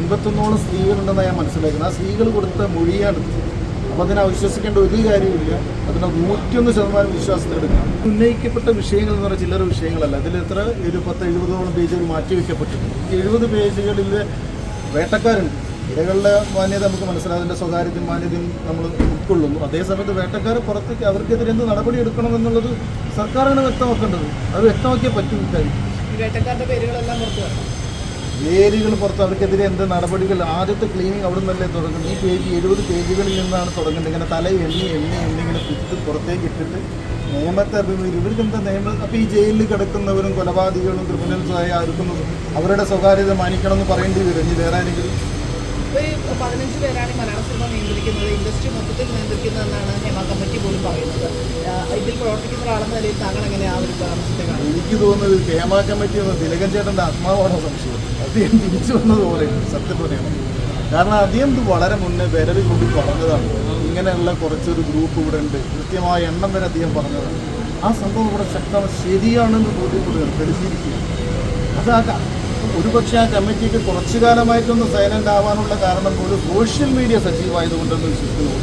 അൻപത്തൊന്നോളം സ്ത്രീകളുണ്ടെന്ന് ഞാൻ മനസ്സിലാക്കുന്നത്. ആ സ്ത്രീകൾ കൊടുത്ത മൊഴിയാണ്. അപ്പോൾ അതിനെ അവിശ്വസിക്കേണ്ട ഒരു കാര്യമില്ല അതിനെ നൂറ്റിയൊന്ന് ശതമാനം വിശ്വാസത്തിലെടുക്കാം ഉന്നയിക്കപ്പെട്ട വിഷയങ്ങൾ എന്ന് പറഞ്ഞാൽ ചില്ലറ വിഷയങ്ങളല്ല. അതിൽ എത്ര? ഒരു പത്ത് എഴുപതോളം പേജുകൾ മാറ്റിവെക്കപ്പെട്ടിട്ടുണ്ട് എഴുപത് പേജുകളിൽ വേട്ടക്കാരുണ്ട്. ഇരകളുടെ മാന്യത നമുക്ക് മനസ്സിലാകും. അതിന്റെ സ്വകാര്യതയും മാന്യതയും നമ്മൾ ഉൾക്കൊള്ളുന്നു. അതേസമയത്ത് വേട്ടക്കാർ പുറത്തേക്ക് അവർക്കെതിരെ എന്ത് നടപടി എടുക്കണം എന്നുള്ളത് സർക്കാരാണ് വ്യക്തമാക്കേണ്ടത്. അത് വ്യക്തമാക്കിയേ പറ്റും കാര്യം വേട്ടക്കാരുടെ പേരുകളെല്ലാം പുറത്തു വേരുകൾ പുറത്ത് അവർക്കെതിരെ എന്ത് നടപടികൾ? ആദ്യത്തെ ക്ലീനിങ് അവിടെ നിന്നല്ലേ തുടങ്ങുന്നത്. ഈ പേജ് എഴുപത് പേജുകളിൽ നിന്നാണ് തുടങ്ങുന്നത്. ഇങ്ങനെ തല എണ്ണി എണ്ണി എണ്ണി ഇങ്ങനെ കുത്തി പുറത്തേക്ക് ഇട്ടിട്ട് നിയമത്തെ അഭിമുഖീകരിക്കും. ഇവർക്ക് എന്താ നിയമം? അപ്പോൾ ഈ ജയിലിൽ കിടക്കുന്നവരും കൊലപാതകികളും ക്രിമിനൽസായ ആർക്കുന്നതും അവരുടെ സ്വകാര്യത മാനിക്കണം എന്ന് പറയേണ്ടി വരും. ഇനി വേറെ ആരെങ്കിലും പേരാണ് മലയാള സിനിമ നിയന്ത്രിക്കുന്നത് ഇൻഡസ്ട്രി മൊത്തത്തിൽ നിയന്ത്രിക്കുന്നതെന്നാണ് ഹേമ കമ്മിറ്റി പോലും പറയുന്നത്. ഇതിൽ പ്രവർത്തിക്കുന്ന ഒരാളെന്ന നിലയിൽ താങ്കൾ എങ്ങനെയാണ് ഒരു പരാമർശത്തെ കാണുന്നത് എനിക്ക് തോന്നുന്നത് ഹേമ കമ്മിറ്റി എന്ന തിലകൻ ചേട്ടന്റെ ആത്മാവാണോ സംശയം. അദ്ദേഹം തിരിച്ചു വന്നത് പോലെ സത്യം കാരണം അദ്ദേഹം വളരെ മുന്നേ വിരൽ കൂടി പറഞ്ഞതാണ്. ഇങ്ങനെയുള്ള കുറച്ചൊരു ഗ്രൂപ്പ് ഇവിടെ ഉണ്ട്. കൃത്യമായ എണ്ണം വരെ അദ്ദേഹം പറഞ്ഞതാണ്. ആ സംഭവം ഇവിടെ ശക്തമാണ് ശരിയാണെന്ന് ബോധ്യപ്പെടുകയാണ്. തെളിഞ്ഞിരിക്കുക അത് ആ ക- ഒരുപക്ഷെ ആ കമ്മിറ്റിക്ക് കുറച്ചു കാലമായിട്ടൊന്ന് സൈലന്റ് ആവാനുള്ള കാരണം ഒരു സോഷ്യൽ മീഡിയ സജീവമായതുകൊണ്ടെന്ന് വിശ്വസിക്കുന്നു.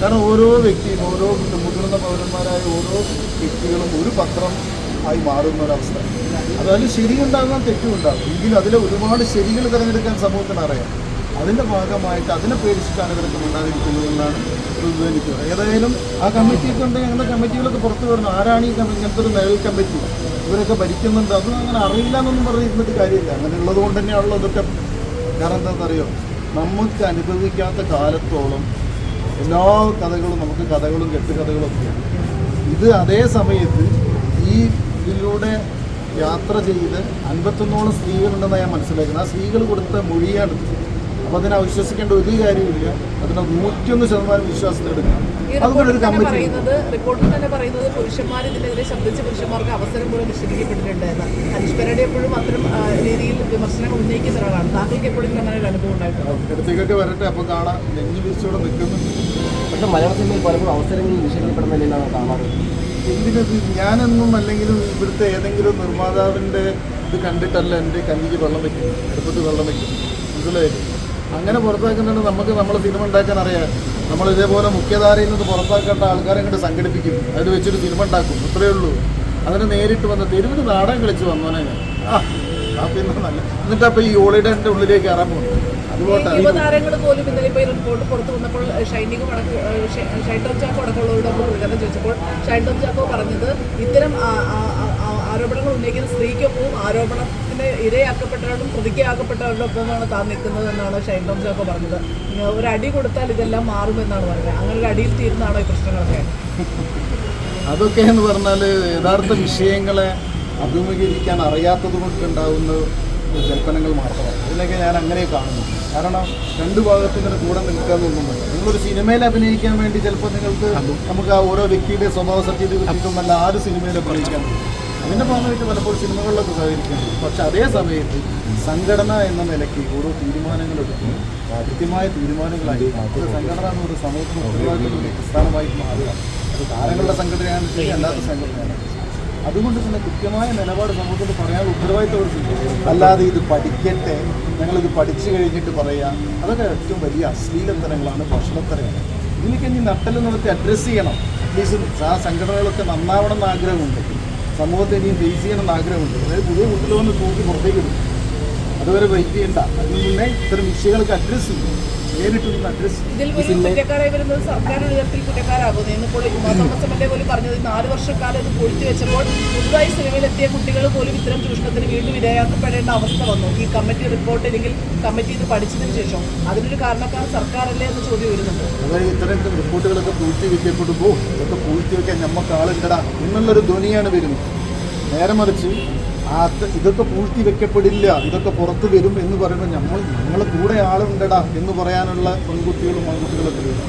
കാരണം ഓരോ വ്യക്തിയും ഓരോ മുതിർന്ന പൗരന്മാരായ ഓരോ വ്യക്തികളും ഒരു പത്രം ആയി മാറുന്ന ഒരവസ്ഥ. അതായത് ശരിയുണ്ടാകാൻ ശരിയുണ്ടാകാം തെറ്റുണ്ടാകും. എങ്കിലും അതിലെ ഒരുപാട് ശരികൾ തിരഞ്ഞെടുക്കാൻ സമൂഹത്തിന് അറിയാം. അതിന്റെ ഭാഗമായിട്ട് അതിനെ പേടിച്ചിട്ടാണ് ഇവരൊക്കെ ഉണ്ടായിരിക്കുന്നതെന്നാണ് പ്രതിനിധിക്കുന്നത് ഏതായാലും ആ കമ്മിറ്റിയൊക്കെ ഉണ്ടെങ്കിൽ ഞങ്ങളുടെ കമ്മിറ്റികളൊക്കെ പുറത്തു വരുന്നു. ആരാണ് ഈ കമ്മിറ്റി? ഇങ്ങനത്തെ ഒരു നിഴൽ കമ്മിറ്റി. ഇവരൊക്കെ ഭരിക്കുന്നുണ്ട്. അതൊന്നും അങ്ങനെ അറിയില്ല എന്നൊന്നും പറഞ്ഞിരുന്നിട്ട് കാര്യമില്ല. അങ്ങനെ ഉള്ളത് കൊണ്ട് തന്നെയാണല്ലോ ഇതൊക്കെ. കാരണം എന്താണെന്നറിയോ? നമുക്ക് അനുഭവിക്കാത്ത കാലത്തോളം എല്ലാ കഥകളും നമുക്ക് കഥകളും കെട്ടുകഥകളും ഇത് അതേ സമയത്ത് ഈ ഇതിലൂടെ യാത്ര ചെയ്ത് അൻപത്തൊന്നോളം സ്ത്രീകളുണ്ടെന്ന് ഞാൻ മനസ്സിലാക്കുന്നത്. ആ സ്ത്രീകൾ കൊടുത്ത മൊഴിയാണ്. അപ്പോൾ അതിനെ അവിശ്വസിക്കേണ്ട ഒരു കാര്യമില്ല അതിനെ നൂറ്റിയൊന്ന് ശതമാനം വിശ്വാസത്തിലെടുക്കാം തന്നെ പറയുന്നത് റിപ്പോർട്ടിൽ തന്നെ പറയുന്നത് പുരുഷന്മാർ ഇതിനെതിരെ ശബ്ദിച്ച പുരുഷന്മാർക്ക് അവസരം പോലും നിഷേധിക്കപ്പെട്ടിട്ടുണ്ട് എന്ന്. ഹരീഷ് പെരടി എപ്പോഴും അത്തരം രീതിയിൽ വിമർശനങ്ങൾ ഉന്നയിക്കുന്ന ഒരാളാണ് താങ്കൾക്ക് എപ്പോഴും അങ്ങനെ ഒരു അനുഭവം ഉണ്ടായിട്ടുണ്ട്? വരട്ടെ. അപ്പോൾ കാണാം നെഞ്ഞു വീഴ്ചയോടെ നിൽക്കുന്നു. പക്ഷെ മലയാള സിനിമയിൽ പലപ്പോഴും അവസരങ്ങൾ നിഷേധിക്കപ്പെടുന്ന നിലയിലാണ് കാണാറ്. എന്തിനത് ഞാനെന്നും അല്ലെങ്കിൽ ഇവിടുത്തെ ഏതെങ്കിലും നിർമ്മാതാവിന്റെ ഇത് കണ്ടിട്ടല്ല എന്റെ കഞ്ഞിക്ക് വെള്ളം വെക്കും അടുപ്പത്ത് വെള്ളം വെക്കും മനസ്സിലായില്ലേ? അങ്ങനെ പുറത്താക്കുന്നുണ്ട് നമുക്ക് നമ്മൾ സിനിമ ഉണ്ടാക്കാൻ അറിയാം നമ്മൾ ഇതേപോലെ മുഖ്യധാരയിൽ നിന്ന് പുറത്താക്കേണ്ട ആൾക്കാരെ കണ്ട് സംഘടിപ്പിക്കും. അതിൽ വെച്ചൊരു സിനിമ ഉണ്ടാക്കും. അത്രയേ ഉള്ളൂ. അതിന് നേരിട്ട് വന്ന തെരുവിന് നാടകം കളിച്ച് വന്നോനെ ഞാൻ. ആ പിന്നെ നല്ല എന്നിട്ടപ്പോൾ ഈ ഹോളിഡേന്റെ ഉള്ളിലേക്ക് ഇറങ്ങും യുവതാരങ്ങൾ പോലും ഇന്നലെ ഇപ്പോൾ ഈ റിപ്പോർട്ട് പുറത്തു വന്നപ്പോൾ ഷൈനികം അടക്കം ഷൈൻ ടോം ചാക്കോ അടക്കമുള്ളവരോട് നമ്മൾ പ്രതികരണം ചോദിച്ചപ്പോൾ ഷൈൻ ടോം ചാക്കോ പറഞ്ഞത് ഇത്തരം ആരോപണങ്ങൾ ഉന്നയിക്കുന്ന സ്ത്രീക്കൊപ്പവും ആരോപണത്തിന് ഇരയാക്കപ്പെട്ടവരോടും പ്രതിക്കാക്കപ്പെട്ടവരുടെ ഒപ്പമാണ് താൻ നിൽക്കുന്നത് എന്നാണ് ഷൈൻ ടോം ചാക്കോ പറഞ്ഞത്. ഒരു അടി കൊടുത്താൽ ഇതെല്ലാം മാറുമെന്നാണ് പറഞ്ഞത് അങ്ങനെ ഒരു അടിയിൽ തീരുന്നതാണോ ഈ പ്രശ്നങ്ങളൊക്കെ? അതൊക്കെ എന്ന് പറഞ്ഞാൽ യഥാർത്ഥ വിഷയങ്ങളെ അഭിമുഖീകരിക്കാൻ അറിയാത്തത് കൊണ്ടുണ്ടാകുന്ന ജൽപ്പനങ്ങൾ മാത്രമാണ്. ഇതിനൊക്കെ ഞാൻ അങ്ങനെ കാണുന്നു കാരണം രണ്ട് ഭാഗത്തും ഇങ്ങനെ കൂടെ നിൽക്കാൻ തോന്നുന്നുണ്ട്. നിങ്ങളൊരു സിനിമയിൽ അഭിനയിക്കാൻ വേണ്ടി ചിലപ്പോൾ നിങ്ങൾക്ക് നമുക്ക് ആ ഓരോ വ്യക്തിയുടെ സ്വഭാവ സത്യത ആ ഒരു സിനിമയിൽ അഭിനയിക്കാൻ അതിന്റെ ഭാഗമായിട്ട് പലപ്പോഴും സിനിമകളിലൊക്കെ സഹകരിക്കുന്നു പക്ഷെ അതേ സമയത്ത് സംഘടന എന്ന നിലയ്ക്ക് ഓരോ തീരുമാനങ്ങൾ എടുക്കുന്നു കൃത്യമായ തീരുമാനങ്ങളായി അത് സംഘടന എന്നൊരു സമൂഹത്തിന് ഉത്തരവാദിത്തമുള്ള ഒരു പ്രസ്ഥാനമായി മാറുക. അത് താരങ്ങളുടെ സംഘടനയാണ് ശരി അല്ലാത്ത സംഘടനയാണ്. അതുകൊണ്ട് തന്നെ കൃത്യമായ നിലപാട് സമൂഹത്തിൽ പറയാൻ ഉത്തരവാദിത്തം അല്ലാതെ ഇത് പഠിക്കട്ടെ ഞങ്ങളിത് പഠിച്ചു കഴിഞ്ഞിട്ട് പറയാം അതൊക്കെ ഏറ്റവും വലിയ അശ്ലീലത്തരങ്ങളാണ് ഭക്ഷണത്തരങ്ങൾ ഇതിലേക്ക് ഇനി നട്ടൽ നടത്തി അഡ്രസ്സ് ചെയ്യണം. അറ്റ്ലീസ്റ്റ് ആ സംഘടനകളൊക്കെ നന്നാവണം എന്ന് ആഗ്രഹമുണ്ട്. സമൂഹത്തെ ഇനിയും ഫേസ് ചെയ്യണം എന്ന് ആഗ്രഹമുണ്ട്. അതായത് പുതിയ കുട്ടികൾ വന്ന് തൂക്കി പുറത്തേക്ക് ഇടും. അതുവരെ വെയിറ്റ് ചെയ്യണ്ട. അതിന് മുന്നേ ഇത്തരം വിഷയങ്ങൾക്ക് അഡ്രസ്സ് ചെയ്യും ഇതിൽ കുറ്റക്കാരായി വരുന്നത് സർക്കാർ ഒരു തരത്തിൽ കുറ്റക്കാരാകുന്നു ഇന്നിപ്പോൾ ഉമാ തോമസ് എം പോലും പറഞ്ഞത് നാല് വർഷക്കാലം ഇത് പൊളിച്ചു വെച്ചപ്പോൾ പുതുതായി സിനിമയിലെത്തിയ കുട്ടികൾ പോലും ഇത്തരം ചൂഷണത്തിന് വീണ്ടും ഇരയാക്കപ്പെടേണ്ട അവസ്ഥ വന്നു. ഈ കമ്മിറ്റി റിപ്പോർട്ട് അല്ലെങ്കിൽ കമ്മിറ്റി ഇത് പഠിച്ചതിന് ശേഷം അതിനൊരു കാരണക്കാർ സർക്കാരല്ലേ എന്ന് ചോദ്യം വരുന്നുണ്ട് അതായത് ഇത്തരം റിപ്പോർട്ടുകളൊക്കെ പൂഴ്ത്തിവെക്കപ്പെടുമ്പോൾ ഇതൊക്കെ പൂഴ്ത്തിവെക്കാൻ നമുക്ക് ആളുണ്ടടാ എന്നുള്ളൊരു ധ്വനിയാണ് വരുന്നത്. നേരെ മറിച്ച് ആ ഇതൊക്കെ പൂഴ്ത്തി വെക്കപ്പെടില്ല. ഇതൊക്കെ പുറത്ത് വരും എന്ന് പറയുമ്പോൾ നമ്മൾ നമ്മളെ കൂടെ ആളുണ്ടടാ എന്ന് പറയാനുള്ള പെൺകുട്ടികളും ആൺകുട്ടികളൊക്കെ വരും.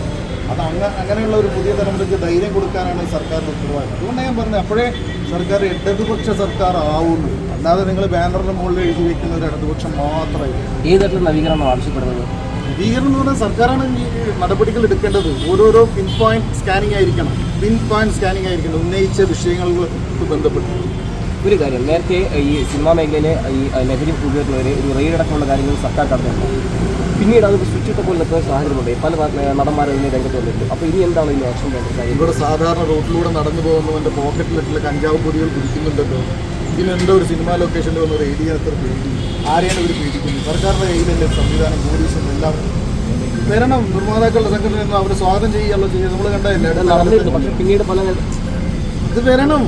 അത് അങ്ങ അങ്ങനെയുള്ള ഒരു പുതിയ തലമുറയ്ക്ക് ധൈര്യം കൊടുക്കാനാണ് സർക്കാർ സർക്കാരിന്റെ ഉത്തരവാദിത്തം. അതുകൊണ്ടാണ് ഞാൻ പറഞ്ഞത് അപ്പോഴേ സർക്കാർ ഇടതുപക്ഷ സർക്കാർ ആവുന്നു അല്ലാതെ നിങ്ങൾ ബാനറിന്റെ മുകളിൽ എഴുതി വെക്കുന്ന ഒരു ഇടതുപക്ഷം മാത്രമേ ഏത് തരത്തിലുള്ള നവീകരണം ആവശ്യപ്പെടുന്നത്? നവീകരണം എന്ന് പറഞ്ഞാൽ സർക്കാരാണ് ഈ നടപടികൾ എടുക്കേണ്ടത്. ഓരോരോ പിൻ പോയിന്റ് സ്കാനിങ് ആയിരിക്കണം. പിൻ പോയിന്റ് സ്കാനിങ് ആയിരിക്കണം. ഉന്നയിച്ച വിഷയങ്ങൾക്ക് ബന്ധപ്പെട്ട്. ഒരു കാര്യം നേരത്തെ ഈ സിനിമാ മേഖലയിലെ ഈ ലഹരി ഉപയോഗിക്കുന്നവരെ ഒരു റെയ്ഡ് അടക്കമുള്ള കാര്യങ്ങൾ സർക്കാർ കടന്നിട്ടുണ്ട് പിന്നീട് അത് സ്വിച്ച് ഇട്ട നിൽക്കുന്ന സാഹചര്യമുണ്ട്? പല നടന്മാർ ഇതിനെ രംഗത്ത് വന്നിട്ടുണ്ട്. അപ്പോൾ ഇനി എന്താണ് ഇതിന് ആക്ഷൻ വേണ്ടത് ഇവിടെ സാധാരണ റോഡിലൂടെ നടന്നു പോകുന്നവന്റെ പോക്കറ്റിലെ കഞ്ചാവ് പൊതികൾ കുടിക്കുന്നുണ്ടല്ലോ. ഇതിലെന്തോ ഒരു സിനിമാ ലൊക്കേഷനിൽ വന്ന ഒരു ഏരിയ അത്ര പേടി. ആരെയാണ് ഇവർ പേടിക്കുന്നത്? സർക്കാരിന്റെ കയ്യിലല്ലേ സംവിധാനം പോലീസും എല്ലാം? വരണം നിർമ്മാതാക്കളുടെ സംഘടനയൊന്നും അവർ സ്വാഗതം ചെയ്യുകയല്ലോ ചെയ്യുക. നമ്മൾ കണ്ടതല്ലേ പിന്നീട് പല ഇത് വരണം.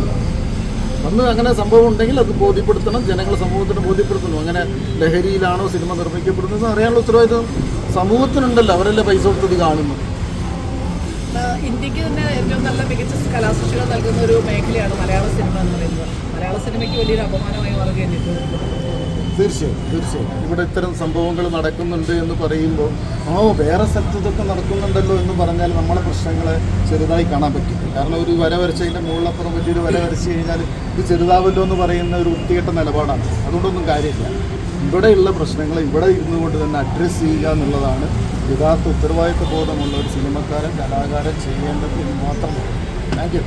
അന്ന് അങ്ങനെ സംഭവം ഉണ്ടെങ്കിൽ അത് ബോധ്യപ്പെടുത്തണം ജനങ്ങളെ സമൂഹത്തിന് ബോധ്യപ്പെടുത്തണം. അങ്ങനെ ലഹരിയിലാണോ സിനിമ നിർമ്മിക്കപ്പെടുന്നത് അറിയാനുള്ള ഉത്തരവാദിത്വം സമൂഹത്തിനുണ്ടല്ലോ അവരല്ലേ പൈസ കൊടുത്തത് കാണുന്നു ഇന്ത്യയ്ക്ക് തന്നെ ഏറ്റവും നല്ല മികച്ച കലാസൃഷ്ടികൾ നൽകുന്ന ഒരു മേഖലയാണ് മലയാള സിനിമ എന്ന് പറയുന്നത്. മലയാള സിനിമയ്ക്ക് വലിയൊരു അപമാനമായി മാറുകയാണ് ഇപ്പോൾ തീർച്ചയായും തീർച്ചയായും. ഇവിടെ ഇത്തരം സംഭവങ്ങൾ നടക്കുന്നുണ്ട് എന്ന് പറയുമ്പോൾ ഓ വേറെ സ്ഥലത്ത് ഇതൊക്കെ നടക്കുന്നുണ്ടല്ലോ എന്ന് പറഞ്ഞാൽ നമ്മളെ പ്രശ്നങ്ങളെ ചെറുതായി കാണാൻ പറ്റും. കാരണം ഒരു വര വരച്ചതിന്റെ മുകളിലപ്പുറം വലിയൊരു വര വരച്ച് കഴിഞ്ഞാൽ ഇത് ചെറുതാവല്ലോ എന്ന് പറയുന്ന ഒരു വൃത്തികെട്ട നിലപാടാണ്. അതുകൊണ്ടൊന്നും കാര്യമില്ല. ഇവിടെയുള്ള പ്രശ്നങ്ങൾ ഇവിടെ ഇരുന്നു കൊണ്ട് തന്നെ അഡ്രസ്സ് ചെയ്യുക എന്നുള്ളതാണ് യഥാർത്ഥ ഉത്തരവാദിത്വ ബോധമുള്ള ഒരു സിനിമക്കാരൻ കലാകാരൻ ചെയ്യേണ്ടത് മാത്രമാണ്. Thank you